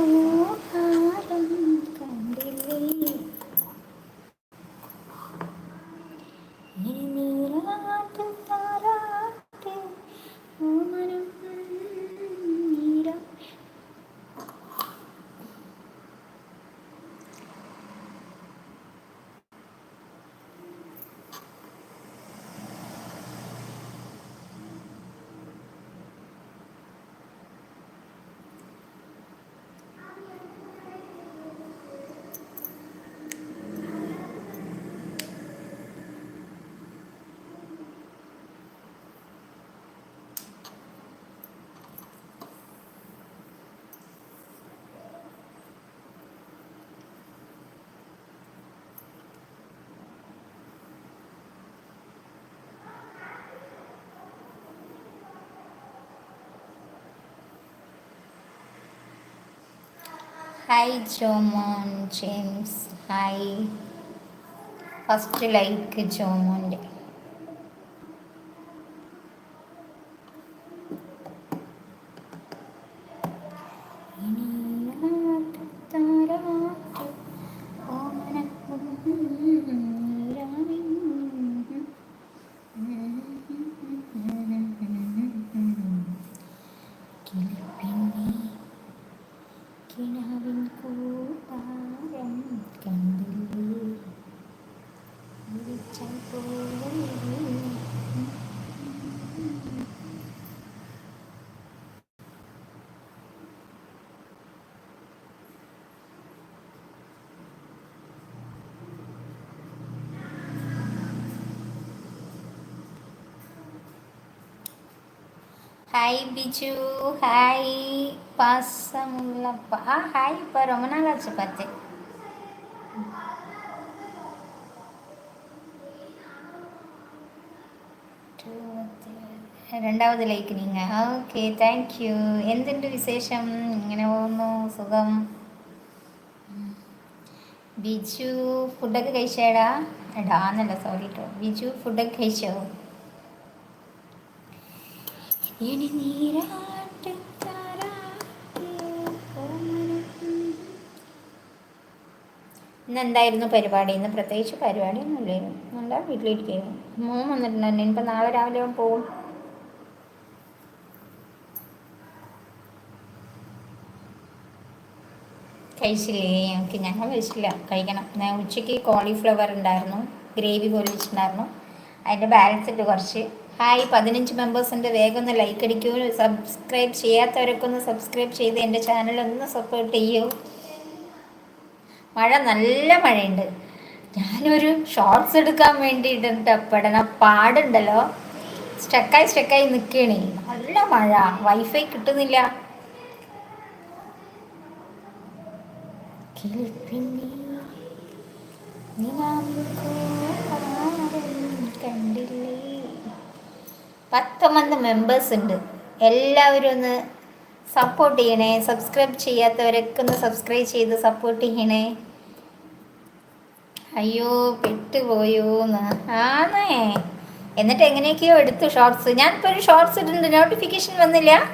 коло. Hi Jomon James hi first like ജോമോന്റെ കിളിപ്പിന്നെ കിനാവിൻ കൂട്ടാരം കണ്ടില്ലേ വിളിച്ചാൽ പോലെ ഹായ് ബിജു ഹായ് പാസമുള്ളപ്പ ആ ഹായ് இப்போ ரொம்ப நாள் ஆச்சு பார்த்து രണ്ടാമത് ലൈക്ക് നിങ്ങൾ ഓക്കെ താങ്ക് യു എന്തുണ്ട് വിശേഷം ഇങ്ങനെ പോകുന്നു സുഖം ബിജു ഫുഡൊക്കെ കഴിച്ചേടാ എടാ എന്നല്ല സോറി കേട്ടോ ബിജു ഫുഡൊക്കെ കഴിച്ചോ ഇന്ന് എന്തായിരുന്നു പരിപാടി? ഇന്ന് പ്രത്യേകിച്ച് പരിപാടിയൊന്നും ഇല്ലായിരുന്നു നല്ല വീട്ടിലിരിക്കുന്നു മോൻ വന്നിട്ടുണ്ടായിരുന്നു ഇനിയിപ്പോൾ നാളെ രാവിലെ പോകും കഴിച്ചില്ലേ? എനിക്ക് ഞങ്ങൾ കഴിച്ചില്ല. കഴിക്കണം. ഞാൻ ഉച്ചയ്ക്ക് കോളിഫ്ലവർ ഉണ്ടായിരുന്നു. ഗ്രേവി പോലെ വെച്ചിട്ടുണ്ടായിരുന്നു. അതിന്റെ ബാലൻസ് ഉണ്ട് കുറച്ച്. ഹായ് പതിനഞ്ച് മെമ്പേഴ്സിന്റെ വേഗം ഒന്ന് ലൈക്ക് അടിക്കൂ. സബ്സ്ക്രൈബ് ചെയ്യാത്തവരൊക്കെ ഒന്ന് സബ്സ്ക്രൈബ് ചെയ്ത് എന്റെ ചാനൽ ഒന്ന് സപ്പോർട്ട് ചെയ്യൂ. മഴ നല്ല മഴയുണ്ട്. ഞാനൊരു ഷോർട്സ് എടുക്കാൻ വേണ്ടിയിട്ടുണ്ട് പെടണ. പാടുണ്ടല്ലോ. സ്റ്റക്കായി സ്റ്റക്കായി നിൽക്കണേ നല്ല മഴ. വൈഫൈ കിട്ടുന്നില്ല. കിളിപ്പിന്നെ പത്തൊമ്പത് മെമ്പേഴ്സ് ഉണ്ട്. എല്ലാവരും ഒന്ന് സപ്പോർട്ട് ചെയ്യണേ. സബ്സ്ക്രൈബ് ചെയ്യാത്തവരൊക്കെ ഒന്ന് സബ്സ്ക്രൈബ് ചെയ്ത് സപ്പോർട്ട് ചെയ്യണേ. അയ്യോ പെട്ടുപോയോന്ന് ആണേ എന്നിട്ട് എങ്ങനെയൊക്കെയോ എടുത്തു ഷോർട്സ് ഞാനിപ്പോൾ ഒരു ഷോർട്സ് ഇട്ടിട്ടുണ്ട്. നോട്ടിഫിക്കേഷൻ വന്നില്ല.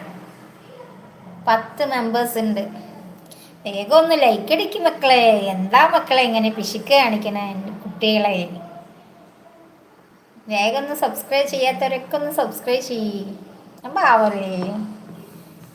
പത്ത് മെമ്പേഴ്സ് ഉണ്ട്. വേഗം ഒന്ന് ലൈക്ക് അടിക്കും മക്കളെ. എന്താ മക്കളെ ഇങ്ങനെ പിശുക്ക് കാണിക്കണേ? കുട്ടികളെ. വേഗം ഒന്ന് സബ്സ്ക്രൈബ് ചെയ്യാത്തവരൊക്കെ ഒന്ന് സബ്സ്ക്രൈബ് ചെയ്യ്. പാവല്ലേ?